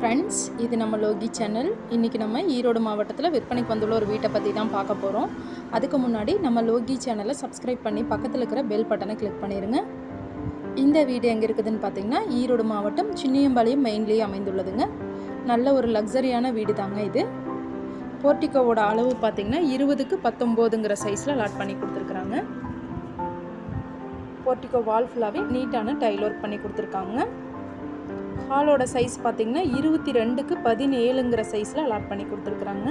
Friends இது நம்ம Loki channel இன்றைக்கி நம்ம ஈரோடு மாவட்டத்தில் விற்பனைக்கு வந்துள்ள ஒரு வீட்டை பற்றி தான் பார்க்க போகிறோம் அதுக்கு முன்னாடி நம்ம லோகி சேனலை சப்ஸ்கிரைப் பண்ணி பக்கத்தில் இருக்கிற பெல் பட்டனை கிளிக் பண்ணிடுங்க இந்த வீடு எங்கே இருக்குதுன்னு பார்த்தீங்கன்னா ஈரோடு மாவட்டம் சின்னியம்பாளையம் மெயின்லேயே அமைந்துள்ளதுங்க. நல்ல ஒரு லக்ஸரியான வீடு தாங்க இது. போர்ட்டிகோவோட அளவு பார்த்தீங்கன்னா இருபதுக்கு பத்தொம்போதுங்கிற சைஸில் லாட் பண்ணி கொடுத்துருக்குறாங்க. போர்ட்டிகோ வால் ஃபுல்லாகவே நீட்டான டைல் ஒர்க் பண்ணி கொடுத்துருக்காங்க. ஹாலோட சைஸ் பார்த்தீங்கன்னா இருபத்தி ரெண்டுக்கு பதினேழுங்கிற சைஸில் அலாட் பண்ணி கொடுத்துருக்குறாங்க.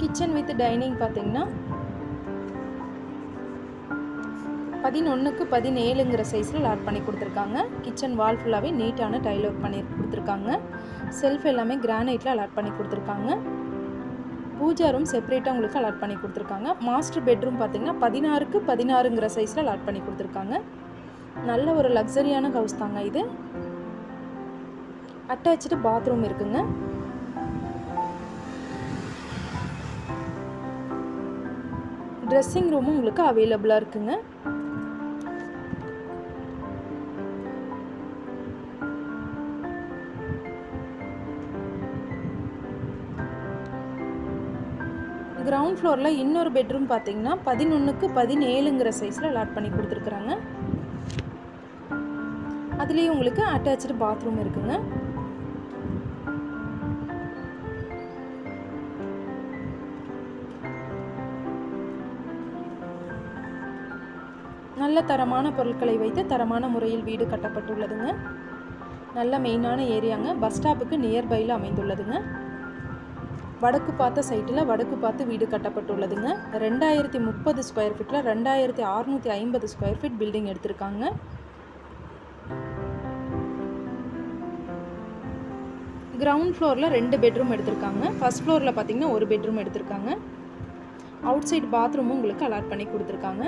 கிச்சன் வித் டைனிங் பார்த்தீங்கன்னா பதினொன்றுக்கு பதினேழுங்கிற சைஸில் லாட் பண்ணி கொடுத்துருக்காங்க. கிச்சன் வால் ஃபுல்லாகவே நீட்டான டைல் ஒர்க் பண்ணி கொடுத்துருக்காங்க. செல்ஃப் எல்லாமே கிரானைட்டில் அலாட் பண்ணி கொடுத்துருக்காங்க. பூஜா ரூம் செப்பரேட்டாக உங்களுக்கு அலாட் பண்ணி கொடுத்துருக்காங்க. மாஸ்டர் பெட்ரூம் பார்த்தீங்கன்னா பதினாறுக்கு பதினாறுங்கிற சைஸில் அலாட் பண்ணி கொடுத்துருக்காங்க. நல்ல ஒரு லக்ஸரியான ஹவுஸ் தாங்க இது. அட்டாச்சு பாத்ரூம் இருக்குங்க. ட்ரெஸ்ஸிங் ரூமும் உங்களுக்கு அவைலபிளாக இருக்குங்க. கிரவுண்ட் ஃப்ளோரில் இன்னொரு பெட்ரூம் பார்த்தீங்கன்னா பதினொன்றுக்கு பதினேழுங்கிற சைஸில் அலாட் பண்ணி கொடுத்துருக்குறாங்க. அதுலேயும் உங்களுக்கு அட்டாச்சு பாத்ரூம் இருக்குங்க. நல்ல தரமான பொருட்களை வைத்து தரமான முறையில் வீடு கட்டப்பட்டுள்ளதுங்க. நல்ல மெயினான ஏரியாங்க பஸ் ஸ்டாப்புக்கு நியர்பையில் அமைந்துள்ளதுங்க. வடக்கு பார்த்த சைட்டில் வடக்கு பார்த்து வீடு கட்டப்பட்டுள்ளதுங்க. ரெண்டாயிரத்தி முப்பது ஸ்கொயர் ஃபீட்டில் ரெண்டாயிரத்தி அறநூற்றி ஐம்பது ஸ்கொயர் ஃபீட் பில்டிங் எடுத்திருக்காங்க. கிரவுண்ட் ஃப்ளோரில் ரெண்டு பெட்ரூம் எடுத்திருக்காங்க. ஃபஸ்ட் ஃப்ளோரில் பார்த்தீங்கன்னா ஒரு பெட்ரூம் எடுத்திருக்காங்க. அவுட் சைட் பாத்ரூமும் உங்களுக்கு அலாட் பண்ணி கொடுத்துருக்காங்க.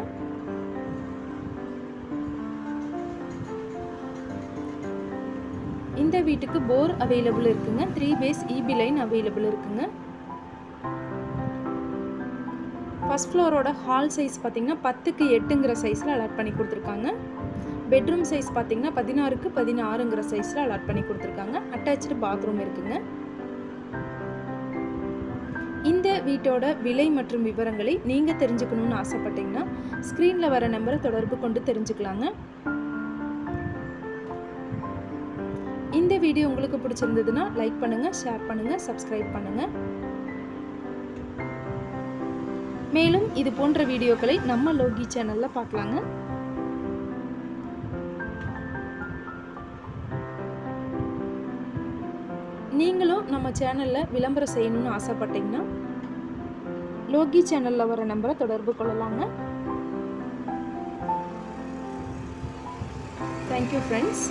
இந்த வீட்டுக்கு போர் அவைலபிள் இருக்குங்க. Three phase EB line available இருக்குங்க. ஃபஸ்ட் ஃப்ளோரோட ஹால் சைஸ் பார்த்திங்கன்னா பத்துக்கு எட்டுங்கிற சைஸில் அலாட் பண்ணி கொடுத்துருக்காங்க. பெட்ரூம் சைஸ் பார்த்தீங்கன்னா பதினாறுக்கு பதினாறுங்கிற சைஸில் அலாட் பண்ணி கொடுத்துருக்காங்க. அட்டாச்சு பாத்ரூம் இருக்குங்க. இந்த வீட்டோட விலை மற்றும் விவரங்களை நீங்கள் தெரிஞ்சுக்கணுன்னு ஆசைப்பட்டீங்கன்னா ஸ்க்ரீனில் வர நம்பரை தொடர்பு கொண்டு தெரிஞ்சுக்கலாங்க. இந்த வீடியோ உங்களுக்கு பிடிச்சிருந்ததுன்னா லைக் பண்ணுங்கள் ஷேர் பண்ணுங்கள் சப்ஸ்கிரைப் பண்ணுங்கள் மேலும் இது போன்ற வீடியோக்களை நம்ம லோகி சேனலில் பார்க்கலாங்க. நீங்களும் நம்ம சேனலில் விளம்பரம் செய்யணும்னு ஆசைப்பட்டீங்கன்னா லோகி சேனலில் வர நம்பரை தொடர்பு கொள்ளலாங்க. Thank you friends